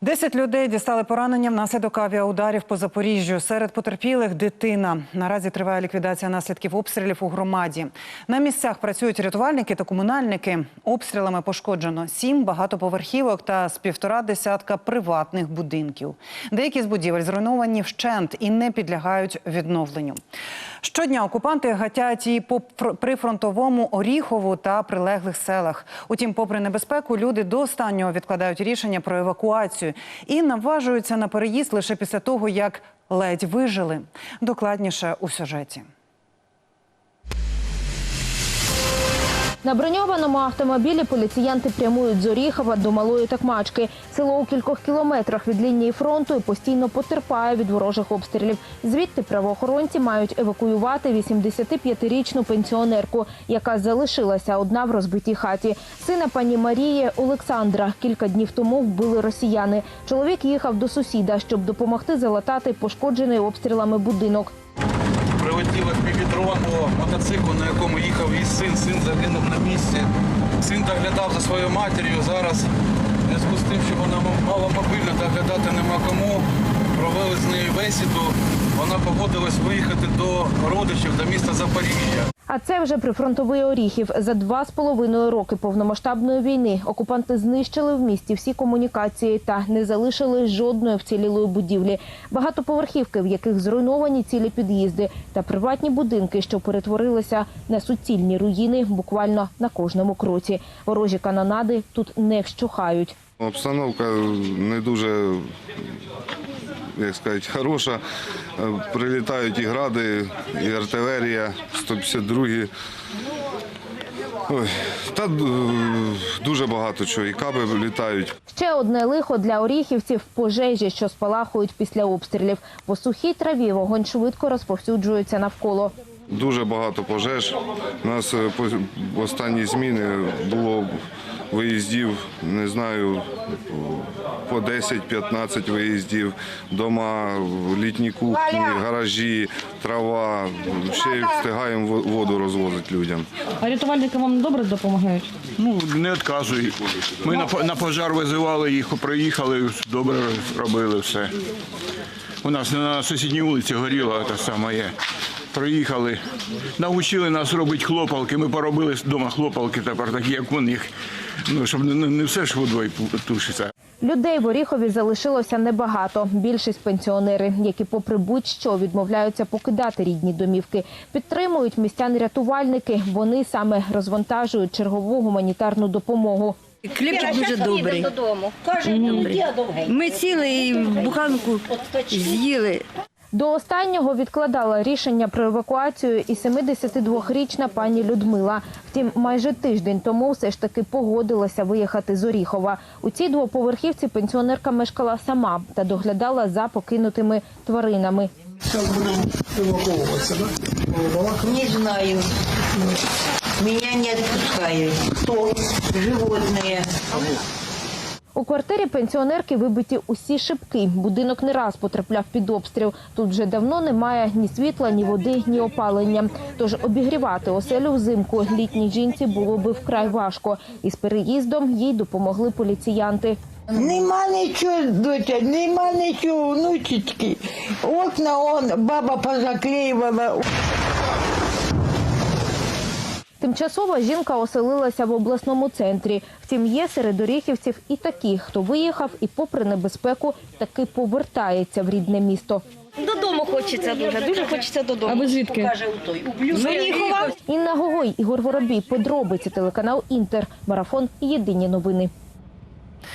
Десять людей дістали поранення внаслідок авіаударів по Запоріжжю. Серед потерпілих дитина. Наразі триває ліквідація наслідків обстрілів у громаді. На місцях працюють рятувальники та комунальники. Обстрілами пошкоджено сім багатоповерхівок та з півтора десятка приватних будинків. Деякі з будівель зруйновані вщент і не підлягають відновленню. Щодня окупанти гатять і по пр- прифронтовому Оріхову та прилеглих селах. Утім, попри небезпеку, люди до останнього відкладають рішення про евакуацію і наважуються на переїзд лише після того, як ледь вижили. Докладніше у сюжеті. На броньованому автомобілі поліціянти прямують з Оріхова до Малої Такмачки. Село у кількох кілометрах від лінії фронту і постійно потерпає від ворожих обстрілів. Звідти правоохоронці мають евакуювати 85-річну пенсіонерку, яка залишилася одна в розбитій хаті. Сина пані Марії Олександра кілька днів тому вбили росіяни. Чоловік їхав до сусіда, щоб допомогти залатати пошкоджений обстрілами будинок. Прилетів дрон по мотоциклу, на якому їхав її син. Син загинув на місці. Син доглядав за своєю матір'ю. Зараз, зв'язку з тим, що вона мала мобільно, доглядати нема кому. Провели з нею бесіду. Вона погодилась виїхати до родичів, до міста Запоріжжя. А це вже прифронтовий Оріхів. За два з половиною роки повномасштабної війни окупанти знищили в місті всі комунікації та не залишили жодної вцілілої будівлі. Багатоповерхівки, в яких зруйновані цілі під'їзди, та приватні будинки, що перетворилися на суцільні руїни, буквально на кожному кроці. Ворожі канонади тут не вщухають. Обстановка не дуже, як сказати, хороша. Е, Прилітають і гради, і артилерія, 152-гі. Ой, та е, дуже багато чого. І каби літають. Ще одне лихо для оріхівців пожежі, що спалахують після обстрілів. По сухій траві вогонь швидко розповсюджується навколо. Дуже багато пожеж. У нас е, в останні зміни було виїздів, не знаю, по 10-15 виїздів. Дома, літні кухні, гаражі, трава. Ще встигаємо воду розвозити людям. А рятувальники вам добре допомагають? Ну, не відказуй. Ми на, по- на пожар визивали їх, приїхали, добре робили все. У нас на сусідній вулиці горіло те саме є. Приїхали, навчили нас робити хлопалки. Ми поробили вдома хлопалки тепер такі, як у них. Ну, щоб не, не все ж водою тушиться. Людей в Оріхові залишилося небагато. Більшість пенсіонери, які, попри будь-що, відмовляються покидати рідні домівки. Підтримують містян рятувальники. Вони саме розвантажують чергову гуманітарну допомогу. Хлібчик дуже добрий. Добрий. Ми сіли і буханку з'їли. До останнього відкладала рішення про евакуацію і 72-річна пані Людмила. Втім, майже тиждень тому все ж таки погодилася виїхати з Оріхова. У цій двоповерхівці пенсіонерка мешкала сама та доглядала за покинутими тваринами. Не знаю. Меня не отпускают. Кто? Животные. У квартирі пенсіонерки вибиті усі шибки. Будинок не раз потрапляв під обстріл. Тут вже давно немає ні світла, ні води, ні опалення. Тож обігрівати оселю взимку літній жінці було би вкрай важко. Із переїздом їй допомогли поліціянти. Нема нічого, доча, нема нічого, внучечки. Окна он баба позаклеювала. Тимчасово жінка оселилася в обласному центрі. Втім, є серед оріхівців і такі, хто виїхав і, попри небезпеку, таки повертається в рідне місто. Додому хочеться дуже, дуже хочеться А додому. ви звідки? Інна Гогой, Ігор Воробій, подробиці телеканал Інтер, марафон. Єдині новини.